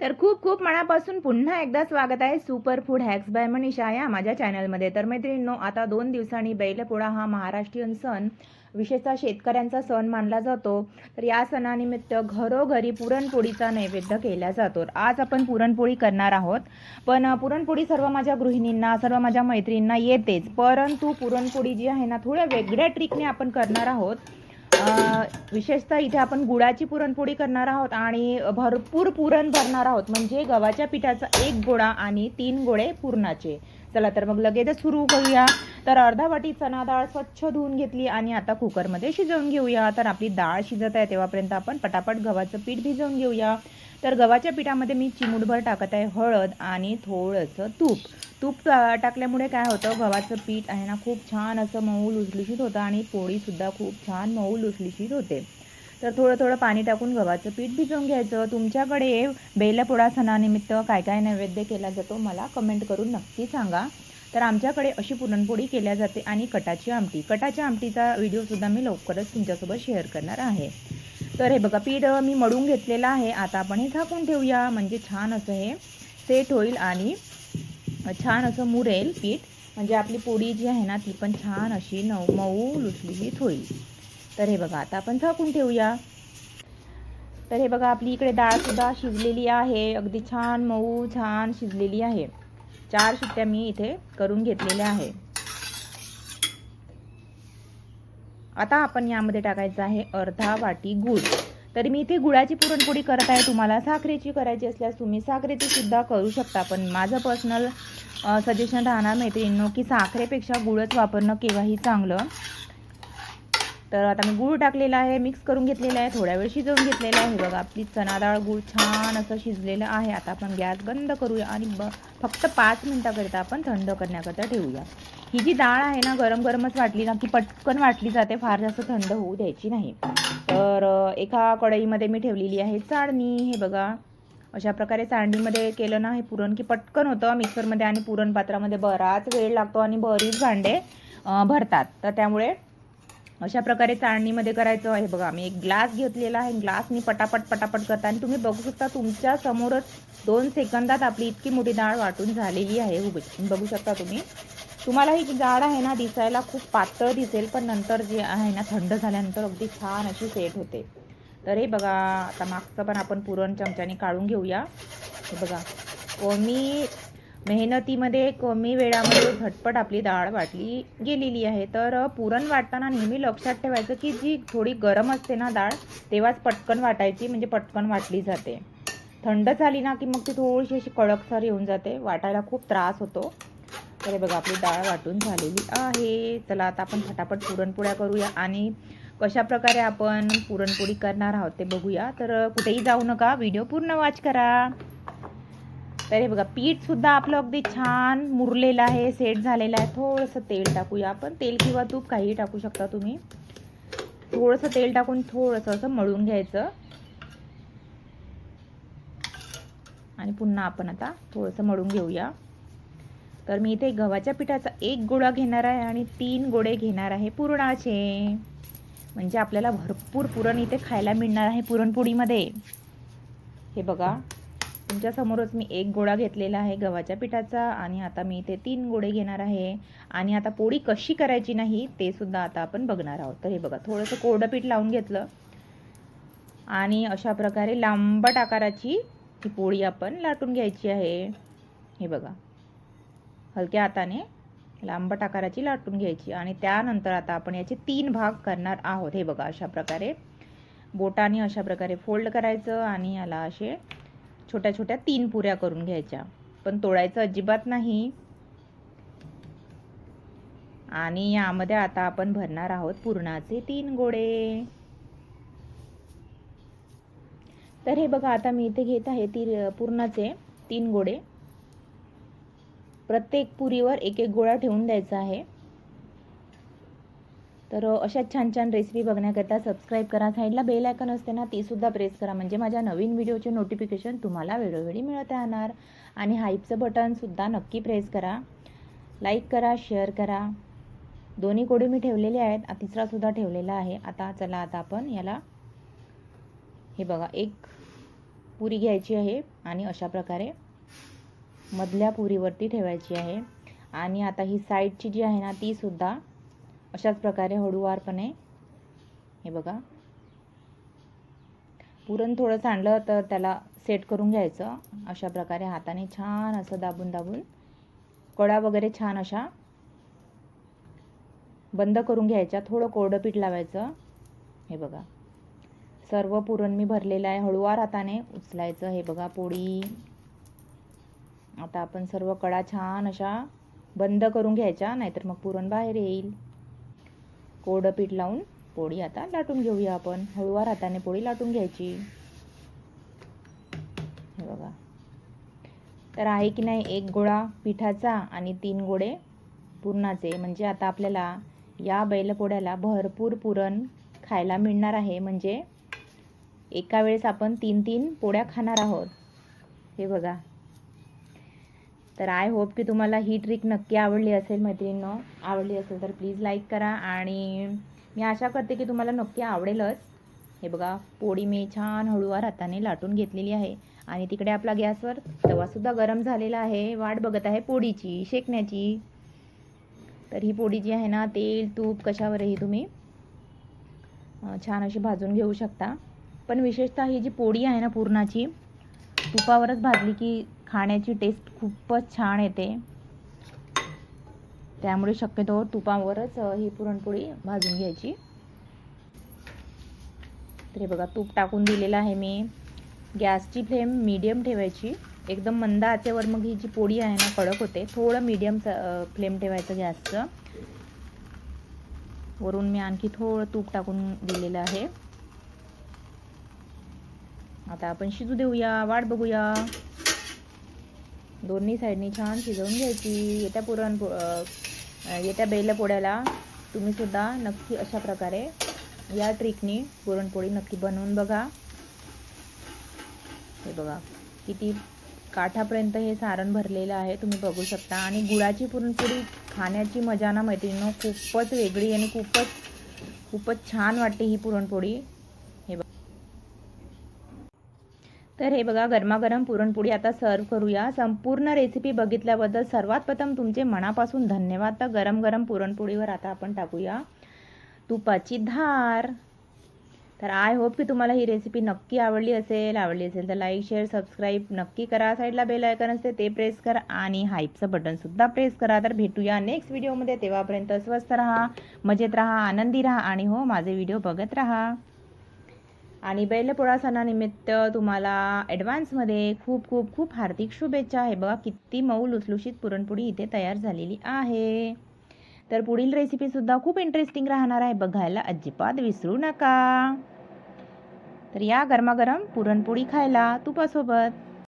तर खूप खूप मनापासून पुन्हा एकदा स्वागत आहे super food hacks by Manisha या माझ्या चॅनलमध्ये तर मैत्रिणींनो आता दोन दिवसांनी बैलपोळा हा महाराष्ट्रीयन सण विशेषतः शेतकऱ्यांचा सण मानला जातो. तर या सणानिमित्त घरोघरी पुरणपोळीचा नैवेद्य केला जातो. आज आपण पुरणपोळी करणार आहोत. पण पुरणपोळी सर्व माझ्या गृहिणींना सर्व माझ्या मैत्रिणींना येतेच. परंतु पुरणपोळी जी आहे ना थोड्या वेगळ्या ट्रिकने आपण करणार आहोत. विशेषतः इथे आपण गुळाची पुरणपोळी करणार आहोत आणि भरपूर पुरण भरणार आहोत. म्हणजे गव्हाच्या पिठाचा एक गोळा आणि तीन गोळे पुरणाचे. चला तर मग लगेचच सुरू करूया. तर अर्धा वाटी चणा डाळ स्वच्छ धुवून घेतली आणि आता कुकरमध्ये शिजवून घेऊया. तर आपली डाळ शिजत आहे तेव्हापर्यंत आपण पटापट गव्हाचं पीठ भिजवून घेऊया. तर गव्हाच्या पिठामध्ये मी चिमूटभर टाकत आहे हळद आणि थोडंसं तूप. तूप टाकल्यामुळे काय होतं गव्हाचं पीठ आहे ना खूप छान असं मऊ लुसलुशीत होतं आणि पोळीसुद्धा खूप छान मऊ लुसलुशीत होते. तर थोडं थोडं पाणी टाकून गव्हाचं पीठ भिजवून घ्यायचं. तुमच्याकडे बेलपोळा सणानिमित्त काय काय नैवेद्य केला जातो मला कमेंट करून नक्की सांगा. तर आमच्याकडे अशी पुरणपोळी केल्या जाते आणि कटाची आमटी. कटाच्या आमटीचा व्हिडिओसुद्धा मी लवकरच तुमच्यासोबत शेअर करणार आहे. तर हे बघा पीठ मी मळून घेतलेलं आहे. आता आपण हे झाकून ठेवूया. म्हणजे छान असं हे सेट होईल आणि छान असं मुरेल पीठ. म्हणजे आपली पोळी जी आहे ना ती पण छान अशी नऊ मऊ लुसलुशीत होईल. तर हे बघा आता आपण झाकून ठेवूया. तर हे बघा आपली इकडे डाळसुद्धा शिजलेली आहे. अगदी छान मऊ छान शिजलेली आहे. चार शिट्ट्या मी इथे करून घेतलेल्या आहे. आता आपण यामध्ये टाकायचं आहे अर्धा वाटी गूळ. तर मी इथे गुळाची पुरणपोळी करत आहे. तुम्हाला साखरेची करायची असल्यास तुम्ही साखरेची सुद्धा करू शकता. पण माझं पर्सनल सजेशन राहणार मैत्रिणींनो की साखरेपेक्षा गुळच वापरणं केव्हाही चांगलं. तर आता मी गूळ टाकलेला आहे मिक्स करून घेतलेला आहे थोड्या वेळ शिजवून घेतलेला आहे. बघा आपली चना डाळ गूळ छान असं शिजलेलं आहे. आता आपण गॅस बंद करूया आणि ब फक्त पाच मिनटाकरिता आपण थंड करण्याकरिता ठेवूया. ही जी डाळ आहे ना गरम गरमच वाटली ना की पटकन वाटली जाते फार जास्त थंड होऊ द्यायची नाही. तर एका कढईमध्ये मी ठेवलेली आहे चाळणी. हे बघा अशा प्रकारे चाळणीमध्ये केलं ना हे पुरण की पटकन होतं. मिक्सरमध्ये आणि पुरण पात्रामध्ये बराच वेळ लागतो आणि बरीच भांडे भरतात. तर त्यामुळे अशा प्रकारे चाळणीमध्ये करायचं आहे. बघा मी एक ग्लास घेतलेला आहे. ग्लास मी पटापट पटापट करता आणि तुम्ही बघू शकता तुमच्या समोरच दोन सेकंदात आपली इतकी मोठी डाळ वाटून झालेली आहे. उभी बघू शकता तुम्ही. तुम्हाला ही डाळ आहे ना दिसायला खूप पातळ दिसेल पण नंतर जे आहे ना थंड झाल्यानंतर अगदी छान अशी सेट होते. तर हे बघा आता मागचं पण आपण पुरण चमच्याने काढून घेऊया. हे बघा कमी मेहनतीमध्ये कमी वेळामध्ये झटपट आपली डाळ वाटली गेलेली आहे. तर पुरण वाटताना नेहमी लक्षात ठेवायचं की जी थोडी गरम असते ना डाळ तेव्हाच पटकन वाटायची म्हणजे पटकन वाटली जाते. थंड झाली ना की मग ती थोडीशी अशी कडकसर येऊन जाते. वाटायला खूप त्रास होतो. तर बघा आपली डाळ वाटून झालेली आहे. चला आता आपण फटाफट पुरणपोळ्या करूया आणि कशा प्रकारे आपण पुरणपोळी करणार आहोत ते बघूया. तर कुठेही जाऊ नका. व्हिडिओ पूर्ण वॉच करा. तर हे बघा पीठ सुद्धा आपलं अगदी छान मुरलेलं आहे सेट झालेलं आहे. थोडंसं तेल टाकूया आपण. तेल किंवा तूप काहीही टाकू शकता तुम्ही. थोडंसं तेल टाकून थोडंसं असं मळून घ्यायचं. आणि पुन्हा आपण आता थोडंसं मळून घेऊया. तर मी इथे गव्हाच्या पिठाचा एक गोळा घेणार आहे आणि तीन गोळे घेणार आहे पुरणाचे. म्हणजे आपल्याला भरपूर पुरण इथे खायला मिळणार आहे पुरणपोळीमध्ये. हे बघा. तुमच्यासमोरच मी एक गोळा घेतलेला आहे गव्हाच्या पिठाचा आणि आता मी इथे तीन गोळे घेणार आहे. आणि आता पोळी कशी करायची नाही ते सुद्धा आता आपण बघणार आहोत. तर हे बघा थोडंसं कोरडं पीठ लावून घेतलं. आणि अशा प्रकारे लांबट आकाराची ही पोळी आपण लाटून घ्यायची आहे. हे बघा हलक्या हाताने लांबट आकाराची लाटून घ्यायची. आणि त्यानंतर आता आपण याचे तीन भाग करणार आहोत. हे बघा अशा प्रकारे बोटाने अशा प्रकारे फोल्ड करायचं आणि याला असे छोट्या छोट्या तीन पुऱ्या करून घ्यायच्या. पण तोडायचं अजिबात नाही. आणि यामध्ये आता आपण भरणार आहोत पुरणाचे तीन गोळे. तर हे बघा आता मी इथे घेत आहे ती पुरणाचे तीन गोळे. प्रत्येक पुरीवर एक एक गोळा ठेवून द्यायचा आहे. तर अशा छान छान रेसिपी बघण्याकरता सबस्क्राईब करा. साईडला बेल आयकन असते ना ती सुद्धा प्रेस करा. म्हणजे माझ्या नवीन व्हिडिओचे नोटिफिकेशन तुम्हाला वेळोवेळी मिळत राहणार. आणि हाईपचं बटनसुद्धा नक्की प्रेस करा. लाईक करा शेअर करा. दोन्ही गोळे मी ठेवलेले आहेत. तिसरासुद्धा ठेवलेला आहे. आता चला आता आपण याला हे बघा एक पुरी घ्यायची आहे आणि अशा प्रकारे मधल्या पुरीवरती ठेवायची आहे. आणि आता ही साईडची जी आहे ना ती सुद्धा अशाच प्रकारे हळूवारपणे हे बघा. पुरण थोडं सांडलं तर त्याला सेट करून घ्यायचं. अशा प्रकारे हाताने छान असं दाबून दाबून. कडा वगैरे छान अशा बंद करून घ्यायच्या. थोडं कोरडं पीठ लावायचं. हे बघा. सर्व पुरण मी भरलेलं आहे. हळूवार हाताने उचलायचं. हे बघा पोळी. आता आपण सर्व कडा छान अशा बंद करून घ्यायच्या. नाहीतर मग पुरण बाहेर येईल. कोरडं पीठ लावून पोळी आता लाटून घेऊया आपण. हळूवार हाताने पोळी लाटून घ्यायची. हे बघा. तर आहे की नाही एक गोळा पिठाचा आणि तीन गोळे पुरणाचे. म्हणजे आता आपल्याला या बैलपोळ्याला भरपूर पुरण खायला मिळणार आहे. म्हणजे एका वेळेस आपण तीन तीन पोळ्या खाणार आहोत. हे बघा. तर आय होप की तुम्हाला ही ट्रिक नक्की आवडली असेल मैत्रिणींनो. आवडली असेल तर प्लीज लाईक करा आणि मी आशा करते की तुम्हाला नक्की आवडेलच. हे बघा पोळी मी छान हळूवार हाताने लाटून घेतलेली आहे आणि तिकडे आपला गॅसवर तवासुद्धा गरम झालेला आहे. वाट बघत आहे पोळीची शेकण्याची. तर ही पोळी जी आहे ना तेल तूप कशावरही तुम्ही छान अशी भाजून घेऊ शकता. पण विशेषतः ही जी पोळी आहे ना पुरणाची तुपावरच भाजली की खाण्याची टेस्ट खूपच छान येते. त्यामुळे शक्यतो तुपावरच ही पुरणपोळी भाजून घ्यायची. तर हे बघा तूप टाकून दिलेलं आहे मी. गॅसची फ्लेम मीडियम ठेवायची. एकदम मंद आचेवर मग ही जी पोळी आहे ना कडक होते. थोडं मीडियम फ्लेम ठेवायचं गॅसचं. वरून मी आणखी थोडं तूप टाकून दिलेलं आहे. आता आपण शिजू देऊया वाट बघूया. दोन्ही साईडनी छान शिजवून घ्यायची. येत्या पुरण येत्या बैल पोळ्याला तुम्ही सुद्धा नक्की अशा प्रकारे या ट्रिकनी पुरणपोळी नक्की बनवून बघा. हे बघा किती काठापर्यंत हे सारण भरलेलं आहे तुम्ही बघू शकता. आणि गुळाची पुरणपोळी खाण्याची मजा ना मैत्रिणीनं खूपच वेगळी आणि खूपच खूपच छान वाटते ही पुरणपोळी हे बघा तर हे बघा गरमागरम पुरणपोळी आता सर्व करूया. संपूर्ण रेसिपी बघितल्याबद्दल सर्वात प्रथम तुमचे मनापासून धन्यवाद. तर गरम गरम पुरणपोळीवर आता आपण टाकूया. तुपाची धार. तर आय होप की तुम्हाला ही रेसिपी नक्की आवडली असेल. आवडली असेल तर लाईक शेअर सबस्क्राईब नक्की करा. साईडला बेल आयकन असते ते प्रेस करा आणि हाईपचं बटनसुद्धा प्रेस करा. तर भेटूया नेक्स्ट व्हिडिओमध्ये तेव्हापर्यंत स्वस्त राहा मजेत राहा आनंदी राहा आणि हो माझे व्हिडिओ बघत राहा. आणि बैलपोळा सणानिमित्त तुम्हाला ॲडव्हान्समध्ये खूप खूप खूप हार्दिक शुभेच्छा. हे बघा किती मऊ लुसलुशीत पुरणपोळी इथे तयार झालेली आहे. तर पुढील रेसिपीसुद्धा खूप इंटरेस्टिंग राहणार आहे. बघायला अजिबात विसरू नका. तर या गरमागरम पुरणपोळी खायला तुपासोबत.